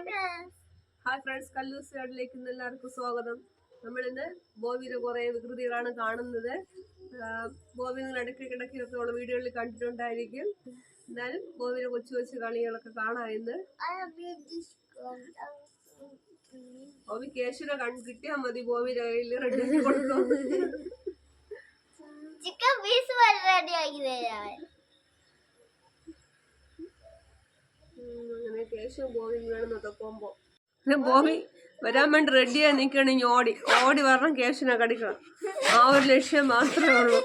Hi friends കല്ലൂസ് ഗാർഡിലേക്ക് ഇന്ന് എല്ലാവർക്കും സ്വാഗതം. നമ്മളിന്ന് ബോബിയിലെ കുറേ വികൃതികളാണ് കാണുന്നത്. ബോബി നിങ്ങൾ ഇടയ്ക്ക് ഇടയ്ക്കൊക്കെ ഉള്ള വീഡിയോകളിൽ കണ്ടിട്ടുണ്ടായിരിക്കും. എന്നാലും ബോബിയിലെ കൊച്ചു കൊച്ചു കളികളൊക്കെ കാണാം ഇന്ന്. ബോബി കേശുനെ കണ്ടു കിട്ടിയാൽ മതി ബോബിയുടെ കയ്യിൽ റെഡി കൊടുക്കും ചിക്കൻ പീസ് റെഡി ആക്കി തരാം. അങ്ങനെ ബോബി വരാൻ വേണ്ടി റെഡിയായി നിൽക്കണം ഇനി ഓടി ഓടി വരണം കേശുവിനെ കടിക്കണം ആ ഒരു ലക്ഷ്യം മാത്രമേ ഉള്ളൂ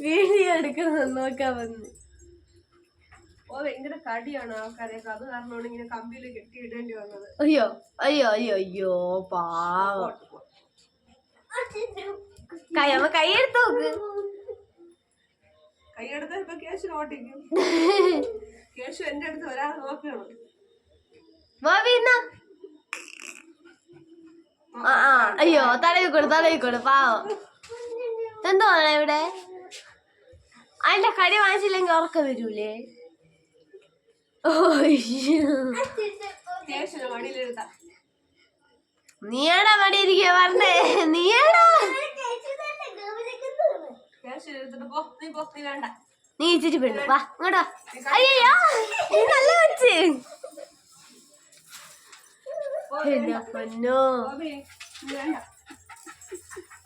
വീഡിയോ എടുക്കുന്നത് നോക്കാൻ വന്നു ബോബി ഭയങ്കര കടിയാണ് ആൾക്കാരെയൊക്കെ. അത് കാരണമാണ് ഇങ്ങനെ കമ്പിയിൽ കെട്ടിയിടേണ്ടി വന്നത്. അയ്യോ അയ്യോ അയ്യോ അയ്യോ പാവം. കയ്യമ്മ കൈയെടുത്ത് നോക്ക്. കൈയെടുത്ത് ഇപ്പൊ കേശു ഓട്ടിക്കും കേശു എന്റെ അടുത്ത് വരാതെ നോക്കണം. അയ്യോ തലയിൽ കൊടു തലയിൽ കൊടു പാവം. എന്തോ ഇവിടെ? അതിന്റെ കടി വാങ്ങിച്ചില്ലെങ്കിൽ ഉറക്കം വരൂലേ ഓ അയ്യോ. കേശുനെ മടിയിലെടുത്ത നീയാടാ മടി ഇരിക്കുക പറഞ്ഞേ നീയാടാ നീ ഇച്ചിരി പെണ്ണു വാ ഇങ്ങോട്ടോ അയ്യോ നീ നല്ല വെച്ച്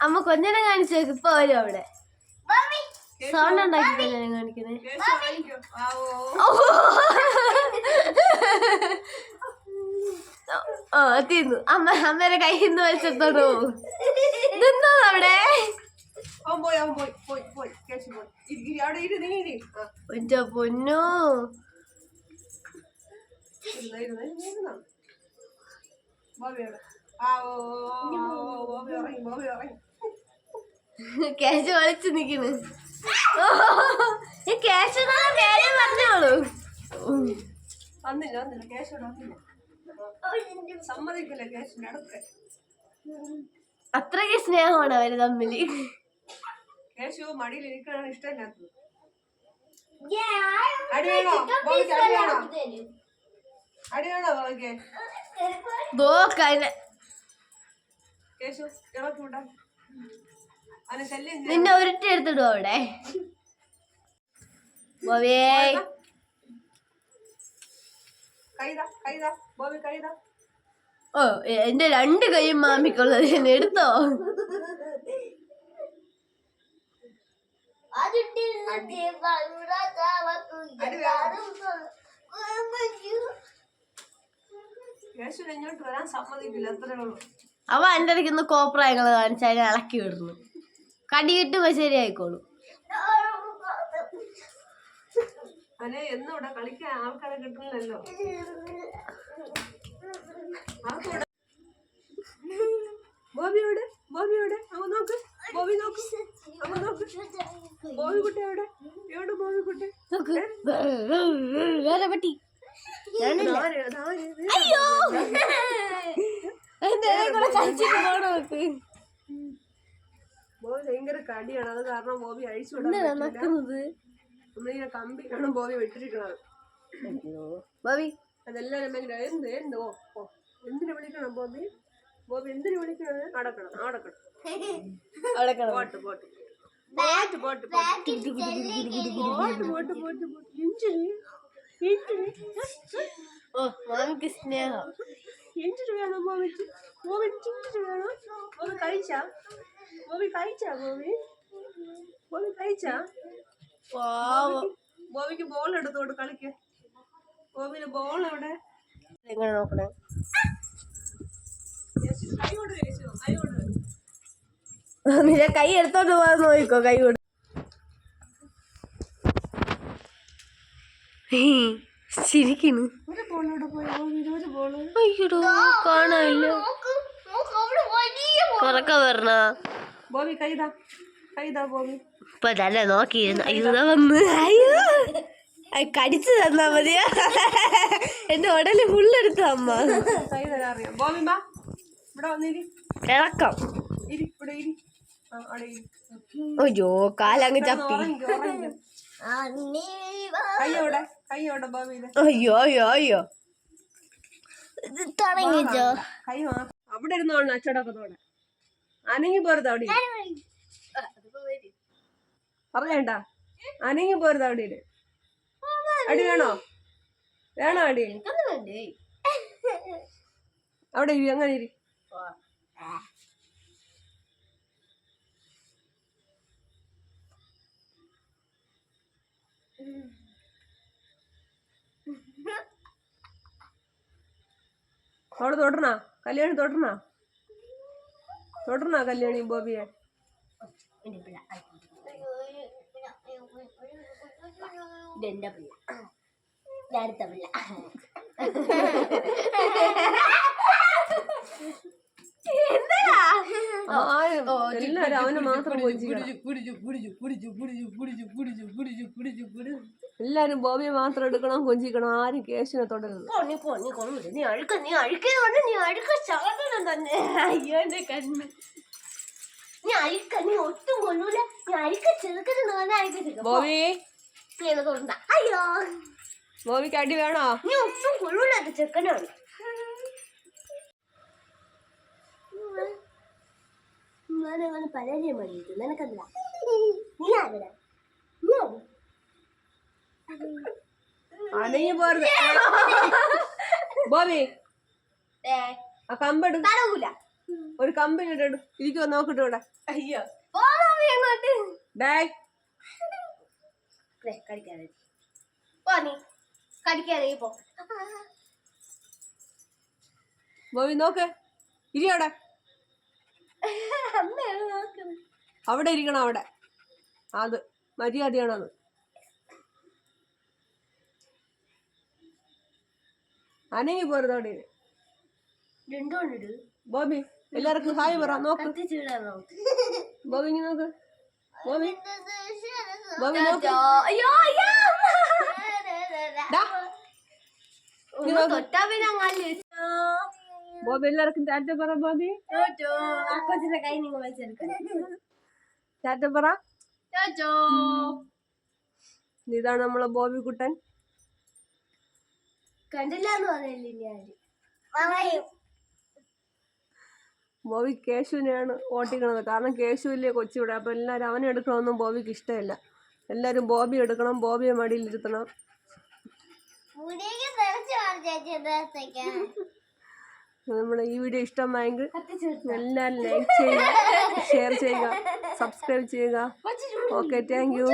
അമ്മ കൊഞ്ഞനെ കാണിച്ചു നോക്ക്. ഇപ്പൊ വരും അവിടെ. സൗണ്ട് ഉണ്ടാക്കിയില്ല ഞാൻ കാണിക്കുന്നത് ഓ തിന്നു. അമ്മ അമ്മേടെ കയ്യിൽ നിന്ന് വലിച്ചെടുത്തോണ്ട് പോകും തിന്നോ അവിടെ പൊന്നു കേശ വലിച്ചു നിക്കണ് ഈ ക്യാഷ് കാര്യം പറഞ്ഞോളൂ വന്നില്ല വന്നില്ല. സമ്മതിക്കില്ല സ്നേഹമാണ് അവർ തമ്മിൽ കേശു മടിയിൽ ഇരിക്കാനാണ് ഇഷ്ടമില്ലാത്തത്. കേശു ഇളക്കൂട്ടാ നിന്നെ ഉരുട്ടി എടുത്തിടുവോ അവിടെ? ബോബിയേ ഓ എന്റെ രണ്ട് കൈയും മാമിക്കുള്ളത് എന്നെ എടുത്തോ? കേശുവിനെ ഇങ്ങോട്ട് വരാൻ സമ്മതിക്കില്ല അത്രേ ഉള്ളൂ. അവ എന്റെ ഇടയ്ക്ക് ഒന്ന് കോപ്രായങ്ങൾ കാണിച്ച് അതിനെ ഇളക്കി വിടുന്നു. കടിയിട്ട് ശരിയായിക്കോളും അവനെ എന്നും ഇവിടെ കളിക്കാൻ ആൾക്കാരെ കിട്ടുന്നില്ലല്ലോ. അവൻ നോക്ക്. ബോബി നോക്ക്. അവ നോക്ക്. ബോബി കുട്ടി എവിടെ? എവിടെ ബോബി കുട്ടി? വേറെ പറ്റി. അയ്യോ! ബോബി ഭയങ്കര കടിയാണ്. അത് കാരണം ബോബി അഴിച്ചു നക്കുന്നത് നമ്മളിങ്ങനെ കമ്പിക്കാണ് ബോബി വിട്ടിരിക്കണത്. ബോബി? അതെല്ലാരും എന്ത് എന്ത്? എന്തിനു വിളിക്കണം ബോബി? ബോബി എന്തിനു വിളിക്കണത്? അടക്കണം അടക്കണം കിടന്നു. പോട്ട് പോട്ട്. പോട്ട് പോട്ട് പോട്ട്. പോട്ട് പോട്ട് പോട്ട് പോട്ട്. ഇഞ്ചിരി ഓ മാമിക്ക് സ്നേഹം. எஞ்சி வேணும் கோவிச்சு கோவி சிஞ்சிட்டு வேணும் கோவி கழிச்சா கோவி கழிச்சா கோவி கோவி கழிச்சா മോവിക്ക് ബോൾ എടുത്തോട്ട് കളിക്ക്. ഗോപിന് ബോൾ അവിടെ എങ്ങനെ നോക്കണേ. നിന്റെ കൈ എടുത്തോണ്ട് പോകാൻ നോക്കിക്കോ കൈ കൊടു ശരിക്കാണ് അയ്യോ കാണാനില്ല. കൊറക്ക പറഞ്ഞ ബോബി കൈതാ കൈതാ ബോബി. ഇപ്പൊ തന്നെ നോക്കിയിരുന്നു അയ്യോ വന്ന്. അയ്യോ. കടിച്ചു തന്നാ മതിയാ. എന്റെ ഉടലി ഫുള്ളെടുത്ത അമ്മ. ഇളക്കം. അയ്യോ കാലങ്ങ് ചപ്പി. ഉറങ്ങിക്കോ, ഉറങ്ങിക്കോ. കൈ എവിടെ കൈ എവിടെ ബോബിയുടെ അയ്യോ അയ്യോ അയ്യോ തുടങ്ങിച്ചോ അയ്യോ അവിടെ ഇരുന്നോളണം അച്ചടക്കത്തോടെ അനങ്ങി പോരുത് അവിടെ. പറഞ്ഞേണ്ട അനങ്ങി പോരുത് അവിടെ. അടി വേണോ? വേണോ അടി? അവിടെ ഇരി അങ്ങനെ ഇരി. അവിടെ തൊടണ കല്യാണി തൊടണ തൊടണ കല്യാണി ബോബിയെ? ഇതെന്റെ പിള്ള. ഇതടുത്ത പിള്ള. എല്ലാരും അവനെ മാത്രം എല്ലാരും ബോബിയെ മാത്രം എടുക്കണം കൊഞ്ചിക്കണം ആരും കേശിനെ തുടരുത്. പോ നീ കൊള്ളില്ല നീ അഴുക്ക നീ നീ അഴുക്ക ശകലം തന്നെ. അയ്യോ എന്റെ കണ്ണ്. നീ അഴുക്ക നീ ഒട്ടും നീ അഴുക്ക അഴുക്ക ബോബി. നീ എന്നെ തൊണ്ട അയ്യോ. ബോബിക്ക് അടി വേണോ? നീ ഒട്ടും കൊള്ളൂല ചെറുക്കനാണ്. ഞാനങ്ങനെ പരാജയം മടിയിട്ടു നിനക്കല്ല നീ ആരുടെ നീ ആര്? ബോബി ആ കമ്പെടു ഒരു കമ്പിനിട്ട് ഇരിക്കുവോ നോക്കിട്ട് ഇവിടെ. അയ്യോ. കടിക്കാതെ. പോ നീ. കടിക്കാതെ പോ. ബോബി നോക്ക്. ഇരി അവിടെ ഇരിക്കണം അവിടെ. അത് മര്യാദയാണ് അത് അനങ്ങി പോരുത് അവിടെ. ബോബി എല്ലാവർക്കും ഹായ് പറ നോക്ക്. ബോബി ഇങ്ങ് നോക്ക്. ബോബി. ബോബി നോക്ക്. അയ്യോ അയ്യോ ഡാ, ഒന്ന് തൊട്ടാ പിന്നെ അങ്ങാൽ ബോബി എല്ലാവർക്കും ടാറ്റ പറ ബോബി. ടാറ്റ പറ. ഇതാണ് നമ്മളെ ബോബി കുട്ടൻ. കണ്ടില്ല എന്ന് പറയില്ല ഞാൻ ബോബി കേശുവിനെയാണ് ഓട്ടിക്കണത്. കാരണം കേശുവില്ലേ കൊച്ചിവിടെ അപ്പൊ എല്ലാവരും അവനെ എടുക്കണമെന്നും ബോബിക്ക് ഇഷ്ടമില്ല. എല്ലാവരും ബോബി എടുക്കണം ബോബിയെ മടിയിലിരുത്തണം. ചേച്ചി നമ്മുടെ ഈ വീഡിയോ ഇഷ്ടമായെങ്കിൽ എല്ലാവരും ലൈക്ക് ചെയ്യുക ഷെയർ ചെയ്യുക സബ്സ്ക്രൈബ് ചെയ്യുക. Okay thank you